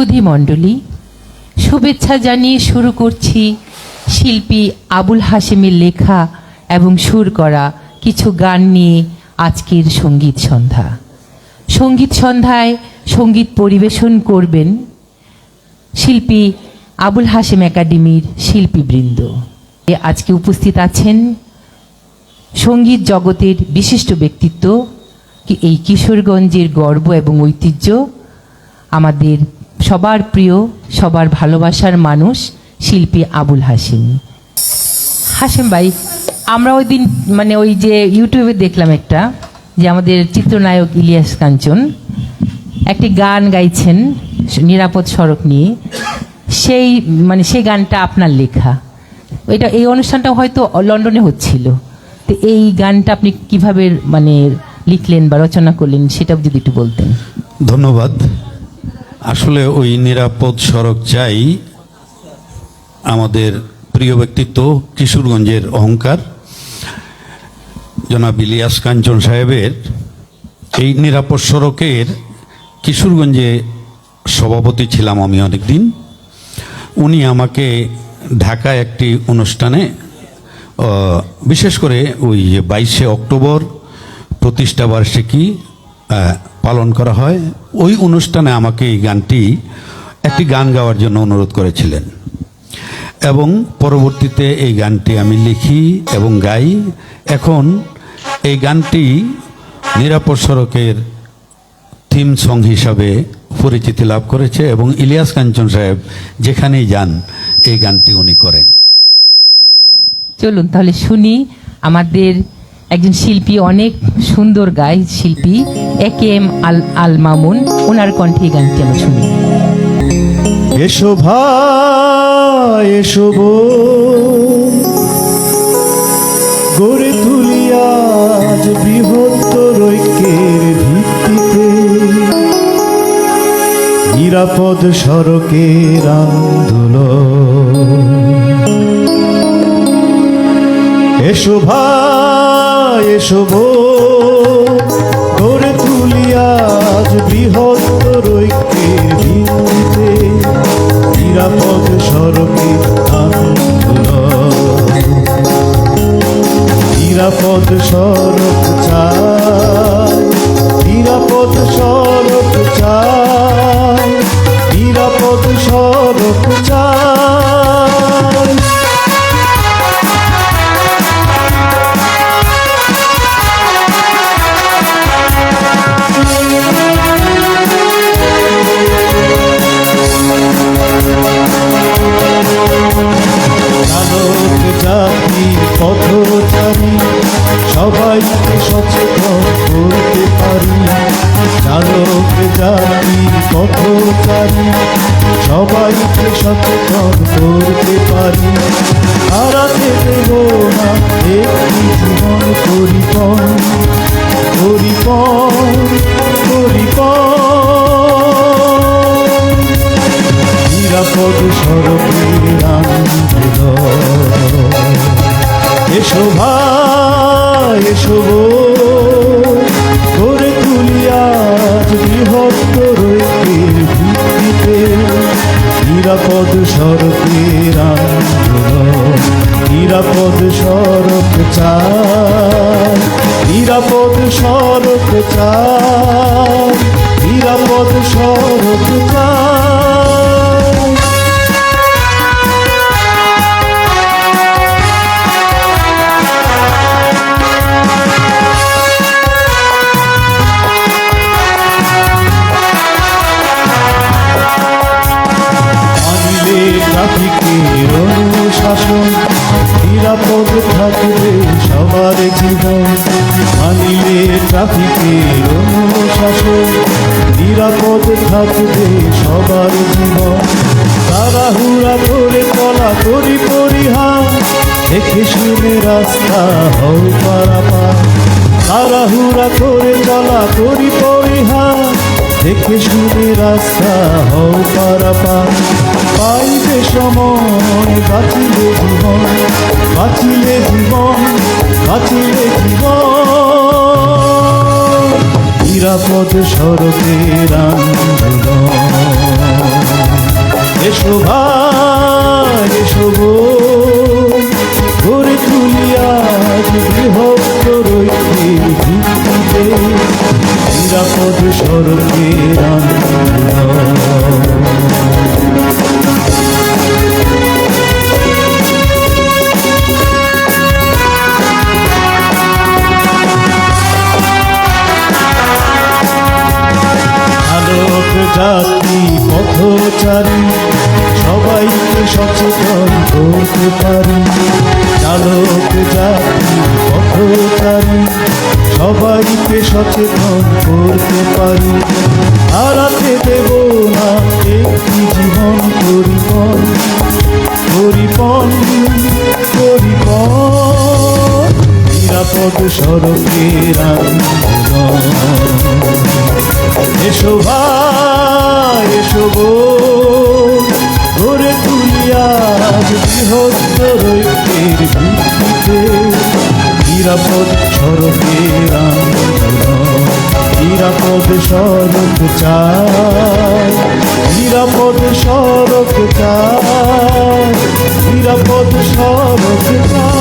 সুধী মণ্ডলী, শুভেচ্ছা জানিয়ে শুরু করছি শিল্পী আবুল হাশেমের লেখা এবং সুর করা কিছু গান নিয়ে আজকের সংগীত সন্ধ্যা। সংগীত সন্ধ্যায় সংগীত পরিবেশন করবেন শিল্পী আবুল হাশেম একাডেমির শিল্পীবৃন্দ। আজকে উপস্থিত আছেন সংগীত জগতের বিশিষ্ট ব্যক্তিত্ব এই কিশোরগঞ্জের গর্ব এবং ঐতিহ্য আমাদের সবার প্রিয়, সবার ভালোবাসার মানুষ শিল্পী আবুল হাসিম হাসিম ভাই, আমরা ওই দিন মানে ওই যে ইউটিউবে দেখলাম একটা, যে আমাদের চিত্রনায়ক ইলিয়াস কাঞ্চন একটি গান গাইছেন নিরাপদ সড়ক নিয়ে। সেই মানে সেই গানটা আপনার লেখা। এটা, এই অনুষ্ঠানটা হয়তো লন্ডনে হচ্ছিল। তো এই গানটা আপনি কীভাবে মানে লিখলেন বা রচনা করলেন সেটা যদি একটু বলতেন। ধন্যবাদ। আসলে ওই নিরাপদ সড়ক চাই আমাদের প্রিয় ব্যক্তিত্ব কিশোরগঞ্জের অহংকার জনাব ইলিয়াস কাঞ্চন সাহেবের। এই নিরাপদ সড়কের কিশোরগঞ্জে সভাপতি ছিলাম আমি অনেকদিন। উনি আমাকে ঢাকা একটি অনুষ্ঠানে বিশেষ করে ওই বাইশে অক্টোবর প্রতিষ্ঠা বার্ষিকী আহ, পালন করা হয়। ওই অনুষ্ঠানে আমাকে এই গানটি, একটি গান গাওয়ার জন্য অনুরোধ করেছিলেন। এবং পরবর্তীতে এই গানটি আমি লিখি এবং গাই। এখন এই গানটি নিরাপদ সড়কের থিম সং হিসাবে পরিচিতি লাভ করেছে এবং ইলিয়াস কাঞ্চন সাহেব যেখানেই যান, এই গানটি উনি করেন। চলুন তাহলে শুনি আমাদের একজন শিল্পী, অনেক সুন্দর গায় শিল্পী, এ কে এম আল আল মামুন। ওনার কণ্ঠে গানটি আমরা শুনি। এসো ভাই, এসো গড়ে তুলি আজ বৃহত্তর ঐক্যের ভিত্তিতে। নিরাপদ সড়কের আন্দোলন এসো ভাই এসো বোন, গড়ে তুলি আজ ঐক্যের ভিত্তিতে। নিরাপদ আন্দোলন নিরাপদ সড়ক চাই নিরাপদ সড়ক চাই। নিরাপদ সড়ক চাই। পরিপন পরিপন পরিপন নিরাপদ সড়কের আন্দোলন এসো ভাই এসো নিরাপদ স্বরূপের নিরাপদ স্বরূপ চাই। নিরাপদ স্বরূপ চাই। নিরাপদ স্বরূপ চাই। থাকবে সবার জীবন। মানিলে ট্রাফিকের অনুশাসন। নিরাপদ থাকবে সবার জীবন। তাড়াহুড়া করে চলা করি পরিহার। দেখে শুনে রাস্তা হও পারাপার। তাড়াহুড়া করে চলা করি পরিহার। দেখে শুনে রাস্তা হও পারাপার। পাইবে সময়, বাঁচিলে জীবন বাঁচিলে জীবন বাঁচিলে জীবন। নিরাপদ সড়কের এসো ভাই, এসো গো। গড়ে তুলি আজ নিরাপদ আন্দোলন আলোক জাতি পথচারী সবাইকে সচেতন করতে পারি। চালক জাতি পথচারী সবাইকে সচেতন করতে পারি হারাতে দেব না একটি জীবন পরিপন পরিপন পরিপন নিরাপদ সড়কের এসো ভাই এসো গো গড়ে তুলি আজ বৃহত্তর ঐক্যের ভিত্তিতে নিরাপদ আন্দোলন নিরাপদ সড়ক চায় নিরাপদ সড়ক চায় নিরাপদ সড়ক চায়